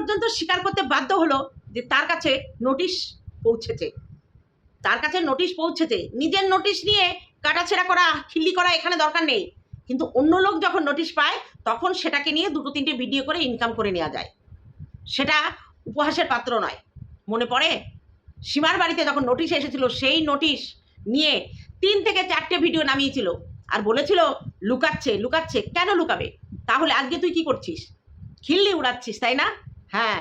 পর্যন্ত স্বীকার করতে বাধ্য হলো যে তার কাছে নোটিশ পৌঁছেছে। তার কাছে নোটিশ পৌঁছেছে। নিজের নোটিশ নিয়ে কাটাছেড়া করা, খিল্লি করা এখানে দরকার নেই। কিন্তু অন্য লোক যখন নোটিশ পায়, তখন সেটাকে নিয়ে দুটো তিনটে ভিডিও করে ইনকাম করে নেওয়া যায়। সেটা উপহাসের পাত্র নয়। মনে পড়ে? সীমার বাড়িতে যখন নোটিশ এসেছিল, সেই নোটিশ নিয়ে তিন থেকে চারটে ভিডিও নামিয়েছিল আর বলেছিল, লুকাচ্ছে লুকাচ্ছে। কেন লুকাবে? তাহলে আজকে তুই কি করছিস? খিল্লি উড়াচ্ছিস, তাই না? হ্যাঁ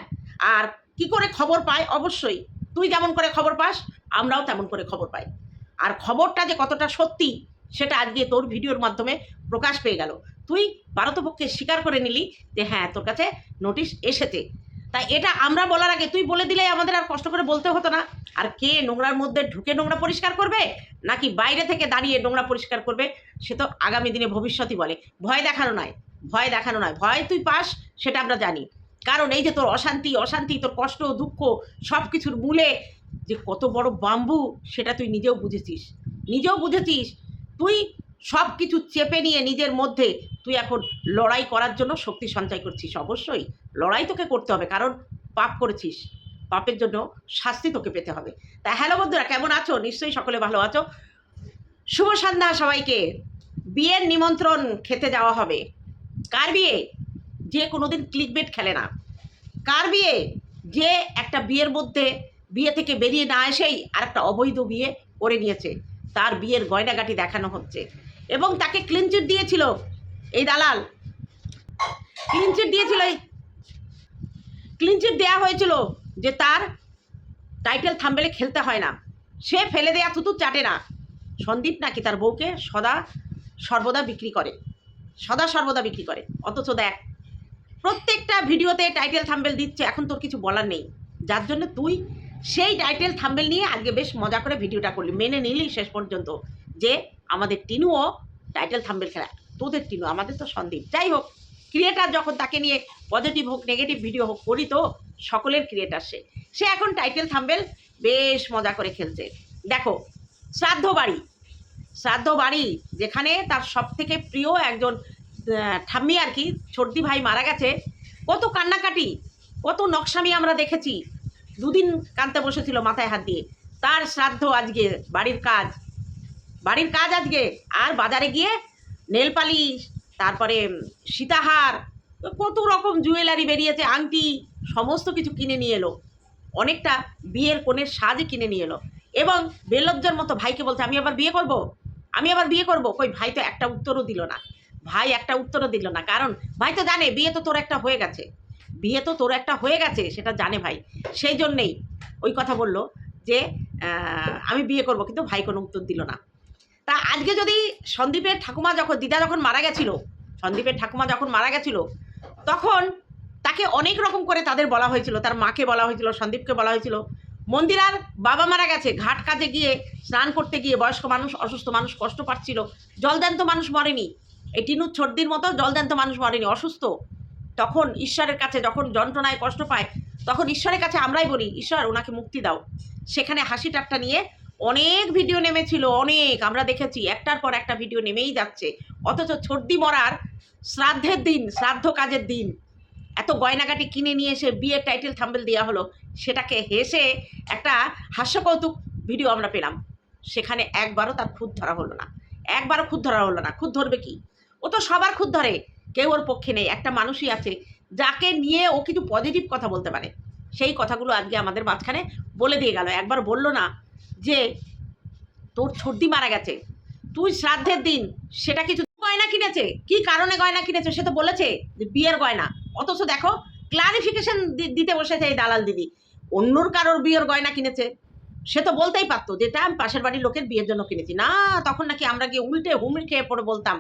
আর কি করে খবর পায়? অবশ্যই। তুই যেমন করে খবর পাস? আমরাও তেমন করে খবর পাই। আর খবরটা যে কতটা সত্যি, সেটা আজকে তোর ভিডিওর মাধ্যমে প্রকাশ পেয়ে গেল। তুই ভারতপক্ষে স্বীকার করে নিলি যে হ্যাঁ তোর কাছে নোটিশ এসেছে। তাই এটা আমরা বলার আগে, তুই বলে দিলে আমাদের আর কষ্ট করে বলতে হতো না। আর কে নোংরার মধ্যে ঢুকে নোংরা পরিষ্কার করবে, নাকি বাইরে থেকে দাঁড়িয়ে নোংরা পরিষ্কার করবে, সে তো আগামী দিনে ভবিষ্যতই বলে। ভয় দেখানো নয়, ভয় দেখানো নয়। ভয় তুই পাস, সেটা আমরা জানি। কারণ এই যে তোর অশান্তি অশান্তি, তোর কষ্ট, দুঃখ সব কিছুর মূলে যে কত বড় বাম্বু, সেটা তুই নিজেও বুঝেছিস। নিজেও বুঝেছিস, তুই সব কিছু চেপে নিয়ে নিজের মধ্যে তুই এখন লড়াই করার জন্য শক্তি সঞ্চয় করছিস, অবশ্যই। লড়াই তোকে করতে হবে, কারণ পাপ করেছিস। পাপের জন্য শাস্তি তোকে পেতে হবে। তা হ্যালো বন্ধুরা, কেমন আছো? নিশ্চয়ই সকলে ভালো আছো। শুভ সন্ধ্যা সবাইকে। বিয়ের নিমন্ত্রণ খেতে যাওয়া হবে। কার বিয়ে? যে কোনোদিন ক্লিক বেট খেলে না। কার বিয়ে? যে একটা বিয়ের মধ্যে বিয়ে থেকে বেরিয়ে না এসেই আর একটা অবৈধ বিয়ে করে নিয়েছে। তার বিয়ের গয়নাগাটি দেখানো হচ্ছে এবং তাকে ক্লিনচিট দিয়েছিল। এই দালাল। ক্লিনচিট দিয়েছিল এই। ক্লিনচিট দেওয়া হয়েছিল যে তার টাইটেল থাম্বেলে খেলতে হয় না। সে ফেলে দেয়া থুতু চাটে না। সন্দীপ নাকি তার বউকে সদা সর্বদা বিক্রি করে। সদা সর্বদা বিক্রি করে। অথচ দেখ প্রত্যেকটা ভিডিওতে টাইটেল থাম্বেল দিচ্ছে, এখন তোর কিছু বলার নেই। যার জন্য তুই সেই টাইটেল থাম্বেল নিয়ে আজকে বেশ মজা করে ভিডিওটা করলি, মেনে নিলি শেষ পর্যন্ত যে আমাদের টিনুও টাইটেল থাম্বেল খেলা। তোদের টিনু, আমাদের তো সন্দীপ। যাই হোক ক্রিয়েটার যখন তাকে নিয়ে পজিটিভ হোক নেগেটিভ ভিডিও হোক করি তো সকলের ক্রিয়েটার সে। সে এখন টাইটেল থাম্বেল বেশ মজা করে খেলছে। দেখো শ্রাদ্ধ বাড়ি শ্রাদ্ধ বাড়ি যেখানে তার সব থেকে প্রিয় একজন ঠাম্মি আর কি, সর্দি ভাই মারা গেছে। কত কান্নাকাটি, কত নকশামি আমরা দেখেছি। দুদিন কানতে বসেছিল মাথায় হাত দিয়ে। তার শ্রাদ্ধ আজকে, বাড়ির কাজ। বাড়ির কাজ আজকে। আর বাজারে গিয়ে নেল পালিশ, তারপরে সীতাহার, কত রকম জুয়েলারি বেরিয়েছে, আংটি, সমস্ত কিছু কিনে নিয়ে এলো। অনেকটা বিয়ের কোণের সাজে কিনে নিয়ে এলো। এবং বেলজ্জার মতো ভাইকে বলছে, আমি আবার বিয়ে করব? আমি আবার বিয়ে করব? কই, ভাই তো একটা উত্তরও দিল না। ভাই একটা উত্তরও দিল না। কারণ, ভাই তো জানে, বিয়ে তো তোর একটা হয়ে গেছে। বিয়ে তো তোর একটা হয়ে গেছে, সেটা জানে ভাই। সেই জন্যেই ওই কথা বলল যে আমি বিয়ে করব, কিন্তু ভাই কোনো উত্তর দিল না। তা আজকে যদি সন্দীপের ঠাকুমা যখন, দিদা যখন মারা গেছিল, সন্দীপের ঠাকুমা যখন মারা গেছিল, তখন তাকে অনেক রকম করে তাদের বলা হয়েছিল, তার মাকে বলা হয়েছিল, সন্দীপকে বলা হয়েছিল। মন্দিরার বাবা মারা গেছে, ঘাট কাজে গিয়ে, স্নান করতে গিয়ে বয়স্ক মানুষ, অসুস্থ মানুষ কষ্ট পাচ্ছিল, জলদান্ত মানুষ মরেনি। এই টিনুর ছর্দির মতো জলদান্ত মানুষ মরেনি, অসুস্থ। তখন ঈশ্বরের কাছে যখন যন্ত্রণায় কষ্ট পায়, তখন ঈশ্বরের কাছে আমরাই বলি, ঈশ্বর, ওনাকে মুক্তি দাও। সেখানে হাসি ঠাট্টা নিয়ে অনেক ভিডিও নেমেছিল, অনেক, আমরা দেখেছি, একটার পর একটা ভিডিও নেমেই যাচ্ছে। অথচ ছর্দি মরার শ্রাদ্ধের দিন, শ্রাদ্ধ কাজের দিন, এত গয়নাগাটি কিনে নিয়ে এসে বিয়ের টাইটেল থাম্বেল দেওয়া হলো, সেটাকে হেসে একটা হাস্যকৌতুক ভিডিও আমরা পেলাম। সেখানে একবারও তার খুদ ধরা হলো না। একবারও খুদ ধরা হলো না। খুদ ধরবে কি? ও তো সবার খুদ ধরে, কেউ ওর পক্ষে নেই, একটা মানুষই আছে, যাকে নিয়ে ও কিছু পজিটিভ কথা বলতে পারে। সেই কথাগুলো আজকে আমাদের মাঝখানে বলে দিয়ে গেল। একবার বলল না যে, তোর ছর্দি মারা গেছে, তুই শ্রাদ্ধের দিন সেটা কিছু গয়না কিনেছে? কি কারণে গয়না কিনেছে? সে তো বলেছে যে, বিয়ের গয়না। অথচ দেখো ক্লারিফিকেশন দিতে বসেছে এই দালাল দিদি। অন্যর কারোর বিয়ের গয়না কিনেছে। সে তো বলতেই পারতো যেটা আমি পাশের বাড়ির লোকের বিয়ের জন্য কিনেছি। না, তখন নাকি আমরা গিয়ে উল্টে হুমড়ি খেয়ে পড়ে বলতাম।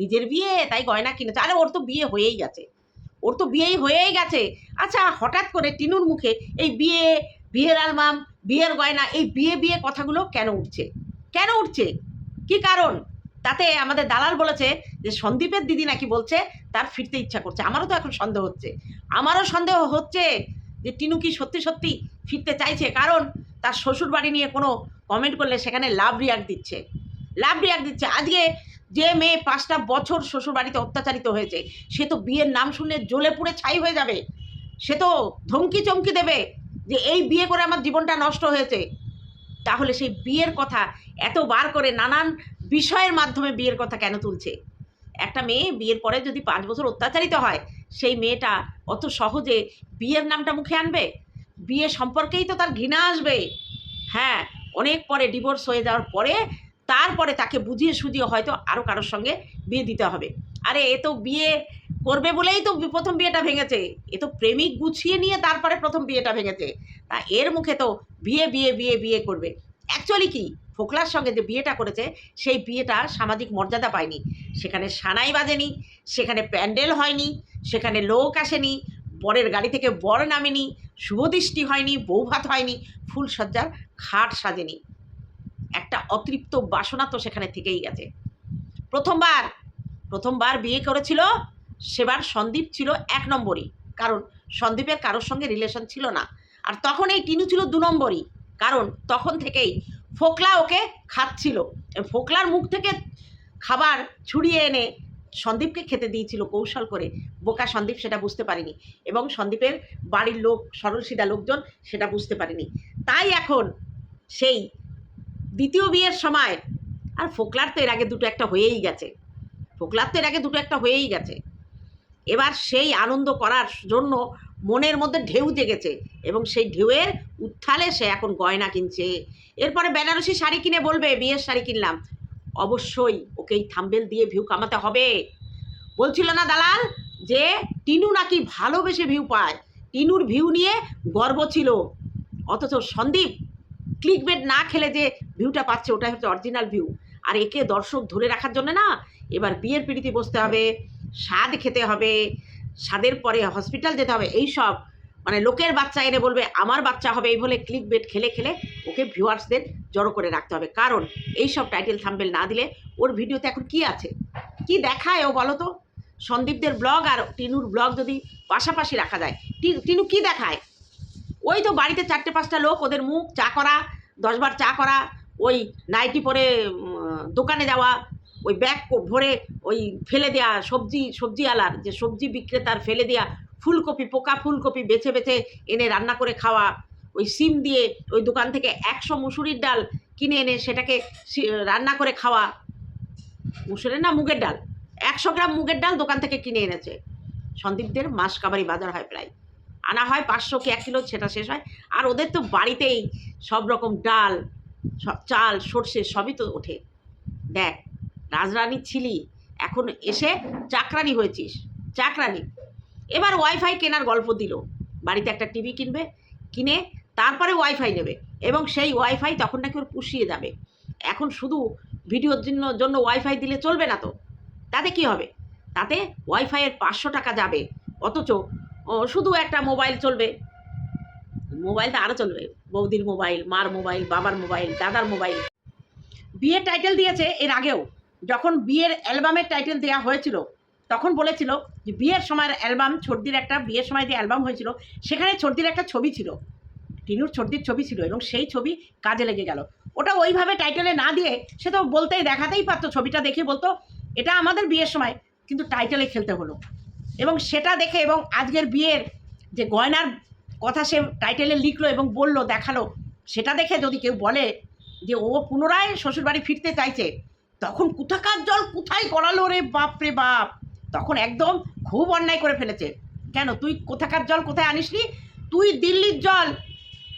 নিজের বিয়ে, তাই গয়না কিনেছে। আরে, ওর তো বিয়ে হয়েই গেছে। ওর তো বিয়েই হয়েই গেছে। আচ্ছা হঠাৎ করে টিনুর মুখে এই বিয়ে, বিয়ের আলমাম বিয়ের গয়না, এই বিয়ে বিয়ে কথাগুলো কেন উঠছে? কেন উঠছে? কি কারণ? তাতে আমাদের দালাল বলেছে যে, সন্দীপের দিদি নাকি বলছে, তার ফিরতে ইচ্ছা করছে। আমারও তো এখন সন্দেহ হচ্ছে। আমারও সন্দেহ হচ্ছে যে, টিনু কি সত্যি সত্যি ফিরতে চাইছে? কারণ তার শ্বশুর বাড়ি নিয়ে কোনো কমেন্ট করলে সেখানে লাভ রিয়াক্ট দিচ্ছে। লাভ রিয়াক্ট দিচ্ছে। আজকে যে মেয়ে পাঁচটা বছর শ্বশুর বাড়িতে অত্যাচারিত হয়েছে, সে তো বিয়ের নাম শুনলে জ্বলে পুড়ে ছাই হয়ে যাবে। সে তো ধমকি চমকি দেবে যে এই বিয়ে করে আমার জীবনটা নষ্ট হয়েছে। তাহলে সেই বিয়ের কথা এতবার করে নানান বিষয়ের মাধ্যমে বিয়ের কথা কেন তুলছে? একটা মেয়ে বিয়ের পরে যদি পাঁচ বছর অত্যাচারিত হয়, সেই মেয়েটা অত সহজে বিয়ের নামটা মুখে আনবে? বিয়ে সম্পর্কেই তো তার ঘৃণা আসবে। হ্যাঁ অনেক পরে ডিভোর্স হয়ে যাওয়ার পরে তারপরে তাকে বুঝিয়ে সুঝিয়ে হয়তো আরও কারোর সঙ্গে বিয়ে দিতে হবে। আরে এ তো বিয়ে করবে বলেই তো প্রথম বিয়েটা ভেঙেছে। এ তো প্রেমিক গুছিয়ে নিয়ে তারপরে প্রথম বিয়েটা ভেঙেছে। তা এর মুখে তো বিয়ে বিয়ে বিয়ে বিয়ে করবে। অ্যাকচুয়ালি কি? ফোকলার সঙ্গে যে বিয়েটা করেছে, সেই বিয়েটা সামাজিক মর্যাদা পায়নি। সেখানে সানাই বাজেনি, সেখানে প্যান্ডেল হয়নি, সেখানে লোক আসেনি, বরের গাড়ি থেকে বর নামেনি শুভদৃষ্টি হয়নি বৌভাত হয়নি ফুলসজ্জার খাট সাজেনি। একটা অতৃপ্ত বাসনা তো সেখানে থেকেই গেছে। প্রথমবার প্রথমবার বিয়ে করেছিল, সেবার সন্দীপ ছিল এক নম্বরই। কারণ সন্দীপের কারোর সঙ্গে রিলেশন ছিল না। আর তখন এই টিনু ছিল দু নম্বরই। কারণ তখন থেকেই ফোকলা ওকে খাচ্ছিল। ফোকলার মুখ থেকে খাবার ছুড়িয়ে এনে সন্দীপকে খেতে দিয়েছিল কৌশল করে। বোকা সন্দীপ সেটা বুঝতে পারেনি এবং সন্দীপের বাড়ির লোক, সরল সিধা লোকজন সেটা বুঝতে পারেনি। তাই এখন সেই দ্বিতীয় বিয়ের সময়, আর ফোকলার তো এর আগে দুটো একটা হয়েই গেছে। ফোকলার তো এর আগে দুটো একটা হয়েই গেছে। এবার সেই আনন্দ করার জন্য মনের মধ্যে ঢেউ জেগেছে এবং সেই ঢেউয়ের উত্থালে সে এখন গয়না কিনছে। এরপরে বেনারসি শাড়ি কিনে বলবে, বিয়ের শাড়ি কিনলাম। অবশ্যই ওকেই থাম্বেল দিয়ে ভিউ কামাতে হবে। বলছিল না দালাল যে, টিনু নাকি ভালোবেসে ভিউ পায়। টিনুর ভিউ নিয়ে গর্ব ছিল। অথচ সন্দীপ ক্লিক বেড না খেলে যে ভিউটা পাচ্ছে, ওটাই হচ্ছে অরিজিনাল ভিউ আর একে দর্শক ধরে রাখার জন্য না, এবার বিয়ের পিড়িতে বসতে হবে, স্বাদ খেতে হবে, স্বাদের পরে হসপিটাল যেতে হবে এই সব মানে লোকের বাচ্চা এনে বলবে, আমার বাচ্চা হবে এই বলে ক্লিক বেড খেলে খেলে ওকে ভিউয়ার্সদের জড়ো করে রাখতে হবে। কারণ এই সব টাইটেল থাম্বেল না দিলে ওর ভিডিওতে এখন কি আছে? কি দেখায় ও বলো তো? সন্দীপদের ব্লগ আর টিনুর ব্লগ যদি পাশাপাশি রাখা যায় টিনু কি দেখায়? ওই তো বাড়িতে চারটে পাঁচটা লোক, ওদের মুখ চা করা, দশবার চা করা, ওই নাইটি পরে দোকানে যাওয়া, ওই ব্যাগ ভরে ওই ফেলে দেয়া, সবজি সবজি আলার যে সবজি বিক্রেতার ফেলে দেয়া, ফুলকপি, পোকা ফুলকপি বেছে বেছে এনে রান্না করে খাওয়া, ওই সিম দিয়ে ওই দোকান থেকে একশো মুসুরির ডাল কিনে এনে সেটাকে রান্না করে খাওয়া। মুসুরের না মুগের ডাল? একশো গ্রাম মুগের ডাল দোকান থেকে কিনে এনেছে। সন্দীপদের মাস কাবারি বাজার হয় প্রায়। আনা হয়, পাঁচশো কি এক কিলো, সেটা শেষ হয়। আর ওদের তো বাড়িতেই সব রকম ডাল, সব চাল, সর্ষে, সবই তো ওঠে। দেখ, রাজরানী ছিলি, এখন এসে চাকরানি হয়েছিস, চাকরানি। এবার ওয়াইফাই কেনার গল্প দিল। বাড়িতে একটা টিভি কিনবে, কিনে তারপরে ওয়াইফাই নেবে এবং সেই ওয়াইফাই তখন নাকি ওর পুষিয়ে যাবে। এখন শুধু ভিডিওর জন্য জন্য ওয়াইফাই দিলে চলবে না তো? তাতে কি হবে? তাতে ওয়াইফাইয়ের পাঁচশো টাকা যাবে। অথচ শুধু একটা মোবাইল চলবে। মোবাইল তো আরও চলবে। বৌদির মোবাইল, মার মোবাইল, বাবার মোবাইল, দাদার মোবাইল। বিয়ের টাইটেল দিয়েছে এর আগেও। যখন বিয়ের অ্যালবামের টাইটেল দেওয়া হয়েছিল, তখন বলেছিল যে বিয়ের সময়ের অ্যালবাম, ছর্দির একটা, বিয়ের সময় যে অ্যালবাম হয়েছিল, সেখানে ছর্দির একটা ছবি ছিল। টিনুর ছর্দির ছবি ছিল এবং সেই ছবি কাজে লেগে গেল। ওটা ওইভাবে টাইটেলে না দিয়ে সে তো বলতেই দেখাতেই পারতো, ছবিটা দেখে বলতো, এটা আমাদের বিয়ের সময়। কিন্তু টাইটেলে খেলতে হলো। এবং সেটা দেখে এবং আজকের বিয়ের যে গয়নার কথা সে টাইটেলে লিখলো এবং বলল, দেখাল, সেটা দেখে যদি কেউ বলে যে ও পুনরায় শ্বশুরবাড়ি ফিরতে চাইছে, তখন কোথাকার জল কোথায় গড়ালো রে বাপ রে বাপ? তখন একদম খুব অন্যায় করে ফেলেছে। কেন? তুই কোথাকার জল কোথায় আনিসনি? তুই দিল্লির জল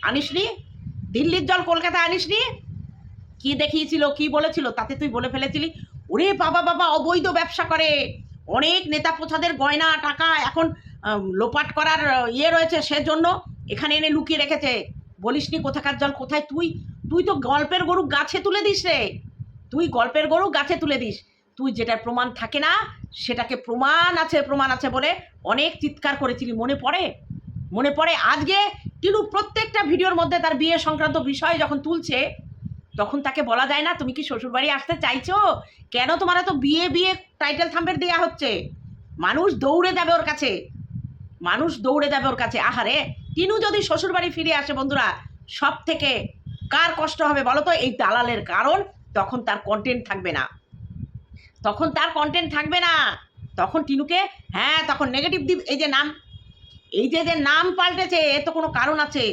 আনিসনি? দিল্লির জল কলকাতায় আনিসনি? কি দেখিয়েছিল, কি বলেছিল, তাতে তুই বলে ফেলেছিলি? ওরে বাবা বাবা, অবৈধ ব্যবসা করে। অনেক নেতা পোছাদের গয়না, টাকা এখন লোপাট করার ইয়ে রয়েছে সেজন্য এখানে এনে লুকিয়ে রেখেছে। বলিসনি কোথাকার জল, কোথায় তুই? তুই তো গল্পের গরু গাছে তুলে দিস রে। তুই গল্পের গরু গাছে তুলে দিস। তুই যেটার প্রমাণ থাকে না, সেটাকে প্রমাণ আছে প্রমাণ আছে বলে অনেক চিৎকার করেছিলি। মনে পড়ে? মনে পড়ে? আজকে টিনু প্রত্যেকটা ভিডিওর মধ্যে তার বিয়ে সংক্রান্ত বিষয় যখন তুলছে তখন তাকে বলা যায় না, তুমি কি শ্বশুরবাড়ি আসতে চাইছো? কেন তোমার তো বিয়ে বিয়ে টাইটেল থাম্বের দেওয়া হচ্ছে? মানুষ দৌড়ে যাবে ওর কাছে। মানুষ দৌড়ে যাবে ওর কাছে। আহারে, টিনু যদি শ্বশুরবাড়ি ফিরে আসে বন্ধুরা সব থেকে কার কষ্ট হবে বলো তো? এই দালালের কারণ তখন তার কন্টেন্ট থাকবে না। তখন তার কন্টেন্ট থাকবে না। তখন টিনুকে হ্যাঁ তখন নেগেটিভ দিব। এই যে নাম, এই যে যে নাম পাল্টেছে এ তো কোনো কারণ আছে।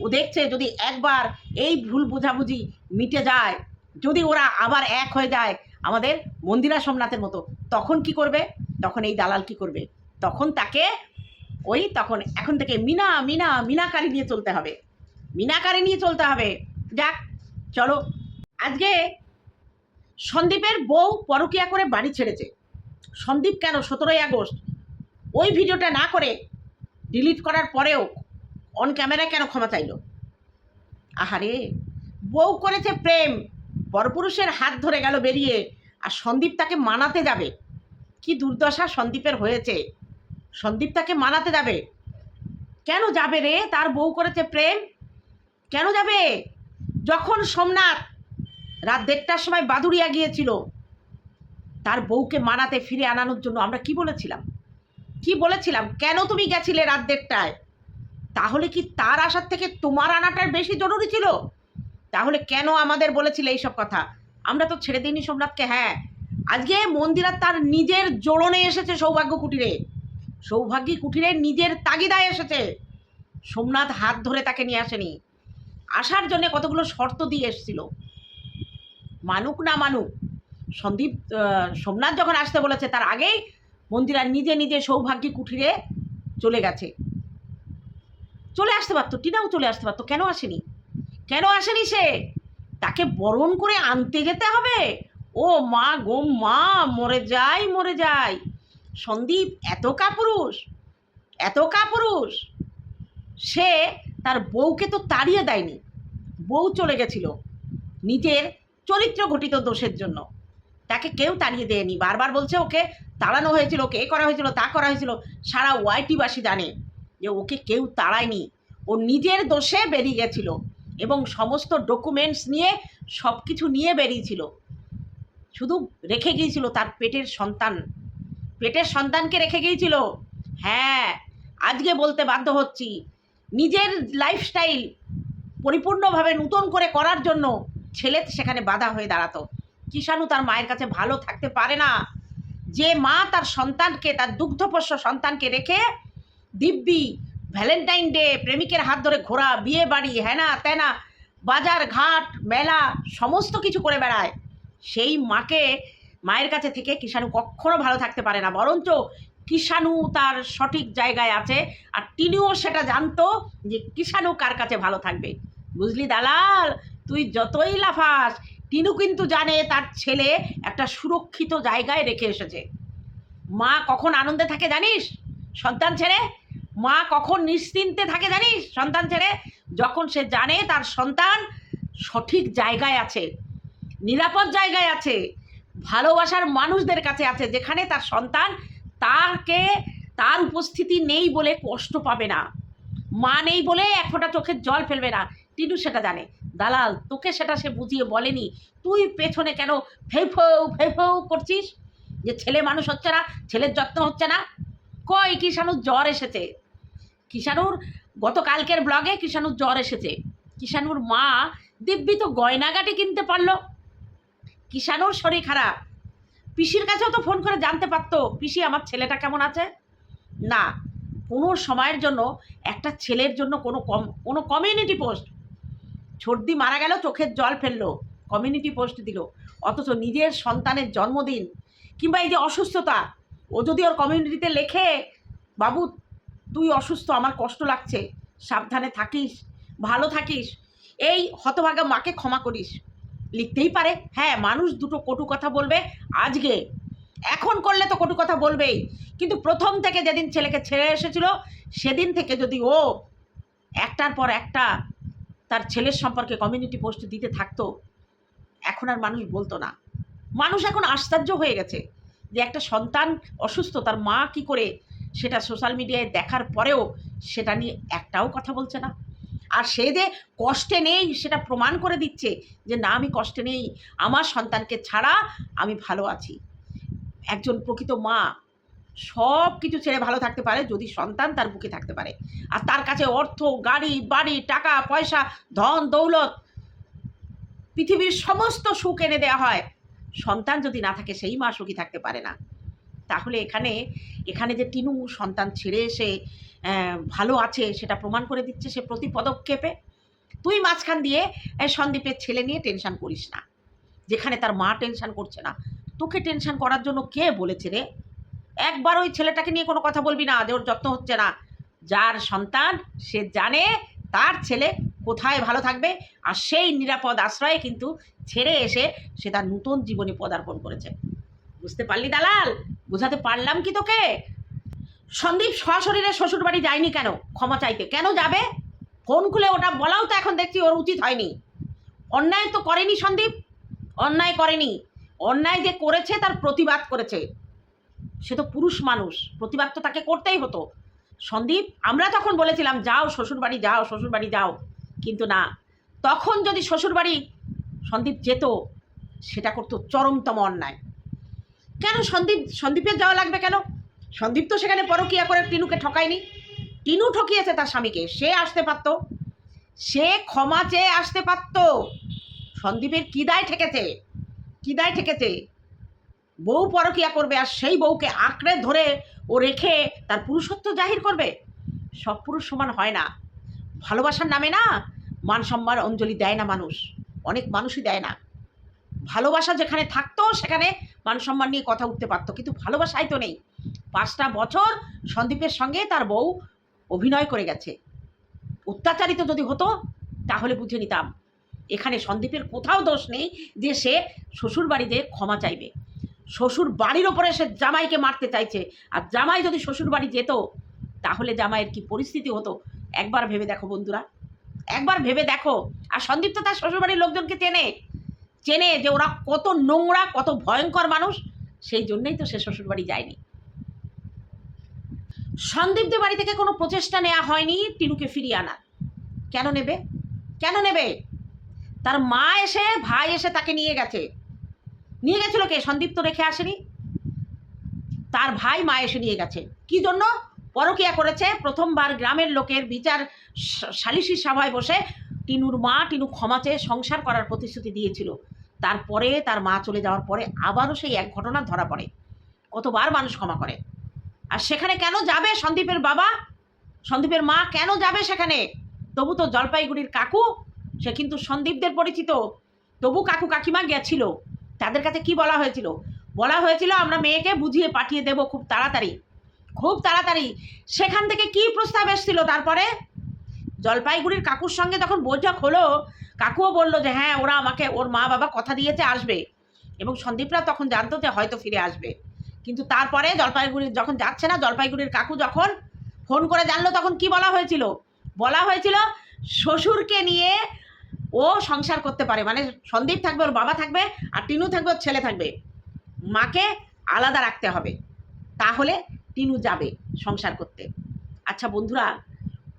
ও দেখছে যদি একবার এই ভুল বোঝাবুঝি মিটে যায়। যদি ওরা আবার এক হয়ে যায় আমাদের মন্দিরা সোমনাথের মতো, তখন কি করবে? তখন এই দালাল কি করবে? তখন তাকে ওই তখন এখন থেকে মিনা মিনা, মিনাকারি নিয়ে চলতে হবে। মিনাকারি নিয়ে চলতে হবে। যাক, চলো। আজকে সন্দীপের বউ পরকিয়া করে বাড়ি ছেড়েছে। সন্দীপ কেন সতেরোই আগস্ট? ওই ভিডিওটা না করে ডিলিট করার পরেও অন ক্যামেরায় কেন ক্ষমা চাইলো? আহারে, বউ করেছে প্রেম পরপুরুষের হাত ধরে গেল বেরিয়ে, আর সন্দীপ তাকে মানাতে যাবে। কি দুর্দশা সন্দীপের হয়েছে। সন্দীপ তাকে মানাতে যাবে। কেন যাবে রে? তার বউ করেছে প্রেম। কেন যাবে? যখন সোমনাথ রাত দেড়টার সময় বাদুড়িয়া গিয়েছিল, তার বউকে মানাতে ফিরে আনানোর জন্য আমরা কি বলেছিলাম? কি বলেছিলাম? কেন তুমি গেছিলে রাত দেড়টায়? তাহলে কি তার আসার থেকে তোমার আনাটার বেশি জরুরি ছিল? তাহলে কেন আমাদের বলেছিলে এইসব কথা? আমরা তো ছেড়ে দিইনি সোমনাথকে হ্যাঁ। আজকে মন্দিরা তার নিজের জোড়নে এসেছে সৌভাগ্য কুটিরে। সৌভাগ্যী কুটিরে নিজের তাগিদায় এসেছে। সোমনাথ হাত ধরে তাকে নিয়ে আসেনি। আসার জন্য কতগুলো শর্ত দিয়ে এসেছিল। মানুক না মানুক, সন্দীপ সোমনাথ যখন আসতে বলেছে, তার আগেই মন্দিরা নিজে নিজে সৌভাগ্যী কুঠিরে চলে গেছে। চলে আসতে পারতো, টিনাও চলে আসতে পারতো, কেন আসেনি? কেন আসেনি সে? তাকে বরণ করে আনতে যেতে হবে। ও মা গো মা, মরে যাই মরে যাই। সন্দীপ, এত কাপুরুষ এত কাপুরুষ। সে তার বউকে তো তাড়িয়ে দেয়নি। বউ চলে গেছিল নিজের চরিত্র ঘটিত দোষের জন্য। তাকে কেউ তাড়িয়ে দেয়নি। বারবার বলছে ওকে, তাড়ানো হয়েছিল ওকে এ করা হয়েছিল, তা করা হয়েছিল, সারা ওয়াইটিবাসী জানে। যে ওকে কেউ তাড়ায়নি। ও নিজের দোষে বেরিয়ে গেছিল এবং সমস্ত ডকুমেন্টস নিয়ে সব কিছু নিয়ে বেরিয়েছিল। শুধু রেখে গিয়েছিল তার পেটের সন্তান। পেটের সন্তানকে রেখে গিয়েছিল। হ্যাঁ আজকে বলতে বাধ্য হচ্ছি। নিজের লাইফস্টাইল পরিপূর্ণভাবে নূতন করে করার জন্য ছেলে সেখানে বাধা হয়ে দাঁড়াতো। কিষাণু তার মায়ের কাছে ভালো থাকতে পারে না। যে মা তার সন্তানকে, তার দুগ্ধপোষ্য সন্তানকে রেখে দিব্যি ভ্যালেন্টাইন ডে, প্রেমিকের হাত ধরে ঘোরা, বিয়ে বাড়ি হ্যানা ত্যানা বাজার ঘাট, মেলা, সমস্ত কিছু করে বেড়ায়। সেই মাকে মায়ের কাছে থেকে কিষাণু কখনো ভালো থাকতে পারে না। বরঞ্চ কিষাণু তার সঠিক জায়গায় আছে আর তিনিও সেটা জানতো যে কিষাণু কার কাছে ভালো থাকবে। বুঝলি দালাল? তুই যতই লাফাস, টিনু কিন্তু জানে তার ছেলে একটা সুরক্ষিত জায়গায় রেখে এসেছে। মা কখন আনন্দে থাকে জানিস? সন্তান ছেড়ে মা কখন নিশ্চিন্তে থাকে জানিস সন্তান ছেড়ে? যখন সে জানে তার সন্তান সঠিক জায়গায় আছে, নিরাপদ জায়গায় আছে, ভালোবাসার মানুষদের কাছে আছে, যেখানে তার সন্তান তাকে তার উপস্থিতি নেই বলে কষ্ট পাবে না। মা নেই বলে এক ফোঁটা চোখের জল ফেলবে না। টিনু সেটা জানে। দালাল, তোকে সেটা সে বুঝিয়ে বলেনি। তুই পেছনে কেন ফেফৌ ফেফৌ করছিস? যে ছেলে মানুষ হচ্ছে না, ছেলের যত্ন হচ্ছে না। কই কিষাণুর জ্বর এসেছে? কিষাণুর, গতকালকের ব্লগে কিষাণুর জ্বর এসেছে। কিষাণুর মা দিব্যি তো গয়নাগাটি কিনতে পারল। কিষাণুর শরীর খারাপ। পিসির কাছেও তো ফোন করে জানতে পারতো, পিসি, আমার ছেলেটা কেমন আছে? না কোনো সময়ের জন্য, একটা ছেলের জন্য কোনো কম, কোনো কমিউনিটি পোস্ট সর্দি মারা গেল, চোখের জল ফেলল কমিউনিটি পোস্ট দিল। অথচ নিজের সন্তানের জন্মদিন কিংবা এই যে অসুস্থতা, ও যদি ওর কমিউনিটিতে লেখে, বাবু তুই অসুস্থ, আমার কষ্ট লাগছে। সাবধানে থাকিস, ভালো থাকিস। এই হতভাগা মাকে ক্ষমা করিস। লিখতেই পারে হ্যাঁ মানুষ দুটো কটু কথা বলবে আজকে। এখন করলে তো কটু কথা বলবেই। কিন্তু প্রথম থেকে যেদিন ছেলেকে ছেড়ে এসেছিল, সেদিন থেকে যদি ও একটার পর একটা তার ছেলের সম্পর্কে কমিউনিটি পোস্ট দিতে থাকতো, এখন আর মানুষ বলতো না। মানুষ এখন আশ্চর্য হয়ে গেছে যে একটা সন্তান অসুস্থ, তার মা কি করে সেটা সোশ্যাল মিডিয়ায় দেখার পরেও সেটা নিয়ে একটাও কথা বলছে না। আর সে যে কষ্টে নেই সেটা প্রমাণ করে দিচ্ছে যে, না, আমি কষ্টে নেই। আমার সন্তানকে ছাড়া আমি ভালো আছি। একজন প্রকৃত মা সব কিছু ছেড়ে ভালো থাকতে পারে যদি সন্তান তার বুকে থাকতে পারে। আর তার কাছে অর্থ, গাড়ি, বাড়ি, টাকা, পয়সা, ধন, দৌলত পৃথিবীর সমস্ত সুখ এনে দেওয়া হয়। সন্তান যদি না থাকে সেই মা সুখী থাকতে পারে না। তাহলে এখানে এখানে যে টিনু সন্তান ছেড়ে এসে ভালো আছে সেটা প্রমাণ করে দিচ্ছে সে প্রতি পদক্ষেপে। তুই মাঝখান দিয়ে সন্দীপের ছেলে নিয়ে টেনশন করিস না। যেখানে তার মা টেনশন করছে না। তোকে টেনশন করার জন্য কে বলেছে রে? একবার ওই ছেলেটাকে নিয়ে কোনো কথা বলবি না, যে ওর যত্ন হচ্ছে না। যার সন্তান, সে জানে তার ছেলে কোথায় ভালো থাকবে, আর সেই নিরাপদ আশ্রয়ে কিন্তু ছেড়ে এসে সে তার নতুন জীবনে পদার্পণ করেছে। বুঝতে পারলি দালাল? বোঝাতে পারলাম কি তোকে? সন্দীপ সশরীরে শ্বশুর বাড়ি যায়নি কেন? ক্ষমা চাইতে। কেন যাবে? ফোন খুলে ওটা বলাও তো এখন দেখছি ওর উচিত হয়নি। অন্যায় তো করেনি সন্দীপ। অন্যায় করেনি। অন্যায় যে করেছে তার প্রতিবাদ করেছে। সে তো পুরুষ মানুষ। প্রতিবাদ তো তাকে করতেই হতো। সন্দীপ, আমরা তখন বলেছিলাম, যাও শ্বশুরবাড়ি যাও শ্বশুরবাড়ি যাও। কিন্তু না। তখন যদি শ্বশুরবাড়ি সন্দীপ যেত, সেটা করতো চরমতম অন্যায়। কেন সন্দীপ, সন্দীপের যাওয়া লাগবে কেন? সন্দীপ তো সেখানে পরকিয়া করে টিনুকে ঠকায়নি। টিনু ঠকিয়েছে তার স্বামীকে, সে আসতে পারত। সে ক্ষমা চেয়ে আসতে পারত। সন্দীপের কি দায় ঠেকেছে কি দায় ঠেকেছে। বউ পরকিয়া করবে আর সেই বউকে আঁকড়ে ধরে ও রেখে তার পুরুষত্ব জাহির করবে। সব পুরুষ সমান হয় না। ভালোবাসার নামে না, মান সম্মান অঞ্জলি দেয় না মানুষ। অনেক মানুষই দেয় না। ভালোবাসা যেখানে থাকতো, সেখানে মান সম্মান নিয়ে কথা উঠতে পারতো। কিন্তু ভালোবাসাই তো নেই। পাঁচটা বছর সন্দীপের সঙ্গে তার বউ অভিনয় করে গেছে। অত্যাচারিত যদি হতো, তাহলে বুঝে নিতাম, এখানে সন্দীপের কোথাও দোষ নেই যে সে শ্বশুর বাড়িতে ক্ষমা চাইবে। শ্বশুর বাড়ির ওপরে সে জামাইকে মারতে চাইছে। আর জামাই যদি শ্বশুর বাড়ি যেত, তাহলে জামাইয়ের কি পরিস্থিতি হতো? একবার ভেবে দেখো বন্ধুরা। একবার ভেবে দেখো। আর সন্দীপ তো তার শ্বশুরবাড়ির লোকজনকে চেনে। চেনে যে ওরা কত নোংরা, কত ভয়ঙ্কর মানুষ, সেই জন্যই তো সে শ্বশুরবাড়ি যায়নি। সন্দীপদের বাড়ি থেকে কোনো প্রচেষ্টা নেওয়া হয়নি টিনুকে ফিরিয়ে আনার। কেন নেবে? কেন নেবে? তার মা এসে, ভাই এসে তাকে নিয়ে গেছে। নিয়ে গেছিল কে? সন্দীপ তো রেখে আসেনি। তার ভাই মা এসে নিয়ে গেছে। কি জন্য? পরকিয়া করেছে। প্রথমবার গ্রামের লোকের বিচার সালিশি সভায় বসে টিনুর মা টিনু ক্ষমা চেয়ে সংসার করার প্রতিশ্রুতি দিয়েছিল। তারপরে তার মা চলে যাওয়ার পরে আবারও সেই এক ঘটনা ধরা পড়ে। কতবার মানুষ ক্ষমা করে। আর সেখানে কেন যাবে সন্দীপের বাবা? সন্দীপের মা কেন যাবে সেখানে? তবু তো জলপাইগুড়ির কাকু, সে কিন্তু সন্দীপদের পরিচিত। তবু কাকু কাকিমা গেছিল। তাদের কাছে কি বলা হয়েছিল? বলা হয়েছিল, আমরা মেয়েকে বুঝিয়ে পাঠিয়ে দেব খুব তাড়াতাড়ি। খুব তাড়াতাড়ি। সেখান থেকে কি প্রস্তাব এসেছিল তারপরে? জলপাইগুড়ির কাকুর সঙ্গে তখন বৈঠক হলো। কাকুও বলল যে হ্যাঁ ওরা আমাকে, ওর মা বাবা কথা দিয়েছে, আসবে। এবং সন্দীপরা তখন জানতো যে হয়তো ফিরে আসবে। কিন্তু তারপরে জলপাইগুড়ির যখন যাচ্ছে না, জলপাইগুড়ির কাকু যখন ফোন করে জানলো, তখন কি বলা হয়েছিল? বলা হয়েছিল, শ্বশুরকে নিয়ে ও সংসার করতে পারে। মানে সন্দীপ থাকবে, ওর বাবা থাকবে, আর টিনু থাকবে, ওর ছেলে থাকবে। মাকে আলাদা রাখতে হবে। তাহলে টিনু যাবে সংসার করতে। আচ্ছা বন্ধুরা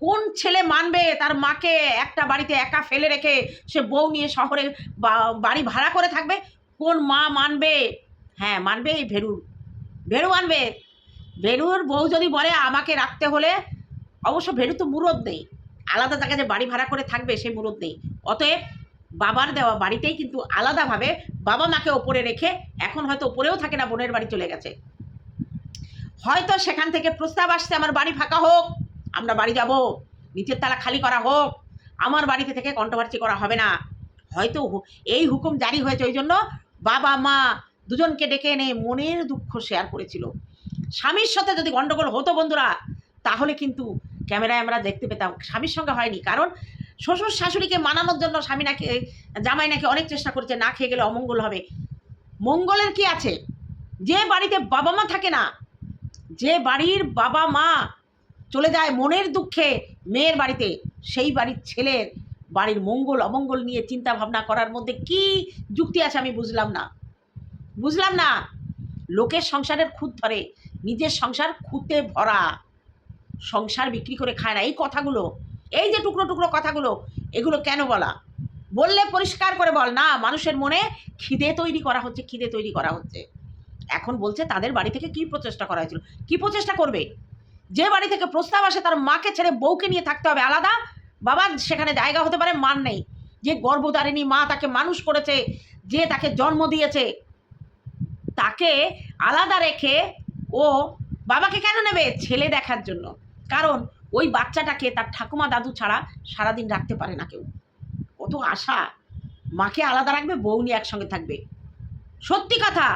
কোন ছেলে মানবে তার মাকে একটা বাড়িতে একা ফেলে রেখে সে বউ নিয়ে শহরে বাড়ি ভাড়া করে থাকবে? কোন মা মানবে? হ্যাঁ মানবে এই ভেরুর ভেরু মানবে। ভেরুর বউ যদি বলে, আমাকে রাখতে হলে অবশ্য ভেরু তো মুরদ নেই। আলাদা তাকে যে বাড়ি ভাড়া করে থাকবে সেই মুরদ নেই। অতএব বাবার দেওয়া বাড়িতেই কিন্তু আলাদাভাবে বাবা মাকে ওপরে রেখে এখন হয়তো ওপরেও থাকে না, বোনের বাড়ি চলে গেছে। হয়তো সেখান থেকে প্রস্তাব আসছে, আমার বাড়ি ফাঁকা হোক। আমরা বাড়ি যাব, নিচের তালা খালি করা হোক, আমার বাড়িতে থেকে কন্ট্রোভার্সি করা হবে না। হয়তো এই হুকুম জারি হয়েছে ওই জন্য বাবা, মা দুজনকে ডেকে এনে মনের দুঃখ শেয়ার করেছিল। স্বামীর সাথে যদি গণ্ডগোল হতো বন্ধুরা, তাহলে কিন্তু ক্যামেরায় আমরা দেখতে পেতাম। স্বামীর সঙ্গে হয়নি, কারণ শ্বশুর শাশুড়িকে মানানোর জন্য স্বামী নাকি, জামাই নাকি অনেক চেষ্টা করেছে, না খেয়ে গেলে অমঙ্গল হবে। মঙ্গলের কি আছে? যে বাড়িতে বাবা মা থাকে না, যে বাড়ির বাবা মা চলে যায় মনের দুঃখে মেয়ের বাড়িতে। সেই বাড়ির ছেলের বাড়ির মঙ্গল, অমঙ্গল নিয়ে চিন্তা ভাবনা করার মধ্যে কি যুক্তি আছে আমি বুঝলাম না। বুঝলাম না, লোকের সংসারের খুঁত ধরে, নিজের সংসার খুঁতে ভরা। সংসার বিক্রি করে খায় না। এই কথাগুলো, এই যে টুকরো টুকরো কথাগুলো, এগুলো কেন বলা? বললে পরিষ্কার করে বল। না, মানুষের মনে খিদে তৈরি করা হচ্ছে, খিদে তৈরি করা হচ্ছে। এখন বলছে তাদের বাড়ি থেকে কি প্রচেষ্টা করা হয়েছিল? কি প্রচেষ্টা করবে? যে বাড়ি থেকে প্রস্তাব আসে তার মাকে ছেড়ে বউকে নিয়ে থাকতে হবে আলাদা। বাবার সেখানে জায়গা হতে পারে, মান নেই। যে গর্ভধারিণী মা তাকে মানুষ করেছে, যে তাকে জন্ম দিয়েছে, তাকে আলাদা রেখে ও বাবাকে কেন নেবে? ছেলে দেখার জন্য। কারণ ওই বাচ্চাটাকে তার ঠাকুমা দাদু ছাড়া সারাদিন রাখতে পারে না কেউ। কত আশা। মাকে আলাদা রাখবে, বউ নিয়ে একসঙ্গে থাকবে। সত্যি কথা,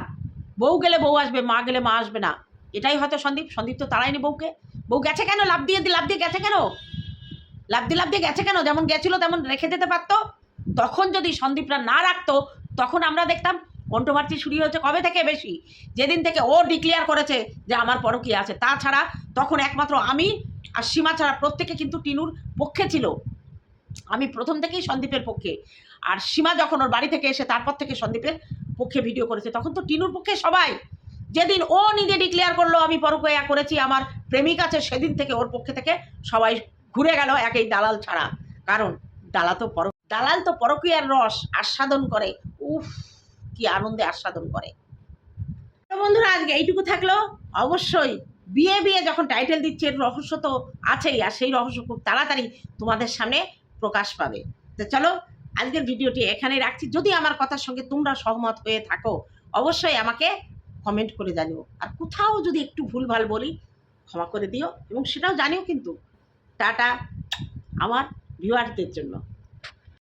বউ গেলে বউ আসবে, মা গেলে মা আসবে না। এটাই হয়তো সন্দীপ। সন্দীপ তো তাড়ায়নি বউকে। বউ গেছে কেন? লাভ দিয়ে লাভ দিয়ে গেছে কেন? লাভ দিয়ে লাভ দিয়ে গেছে কেন? যেমন গেছিল তেমন রেখে যেতে পারতো। তখন যদি সন্দীপরা না রাখতো, তখন আমরা দেখতাম কন্ট্রোভার্সি শুরু হয়েছে কবে থেকে বেশি? যেদিন থেকে ও ডিক্লেয়ার করেছে যে আমার পরকী আছে। তাছাড়া তখন একমাত্র আমি আর সীমা ছাড়া প্রত্যেকে কিন্তু টিনুর পক্ষে ছিল। আমি প্রথম থেকেই সন্দীপের পক্ষে। আর সীমা যখন ওর বাড়ি থেকে এসে তারপর থেকে সন্দীপের পক্ষে ভিডিও করেছে, তখন তো টিনুর পক্ষে সবাই। যেদিন ও নিজে ডিক্লেয়ার করল, আমি পরকীয়া করেছি, আমার প্রেমিক আছে সেদিন থেকে ওর পক্ষে থেকে সবাই ঘুরে গেল এক এই দালাল ছাড়া। কারণ দালা তো পর দালাল তো পরকীয়ার রস আস্বাদন করে। উফ, কি আনন্দে আস্বাদন করে। তো বন্ধুরা, আজকে এইটুকু থাকল। অবশ্যই বিয়ে বিয়ে যখন টাইটেল দিচ্ছে রহস্য তো আছেই, আর সেই রহস্য খুব তাড়াতাড়ি তোমাদের সামনে প্রকাশ পাবে। তো চলো, আজকের ভিডিওটি এখানেই রাখছি। যদি আমার কথার সঙ্গে তোমরা সহমত হয়ে থাকো, অবশ্যই আমাকে কমেন্ট করে জানিও। আর কোথাও যদি একটু ভুলভাল বলি, ক্ষমা করে দিও এবং সেটাও জানিও কিন্তু। টাটা, আমার ভিউয়ারদের জন্য।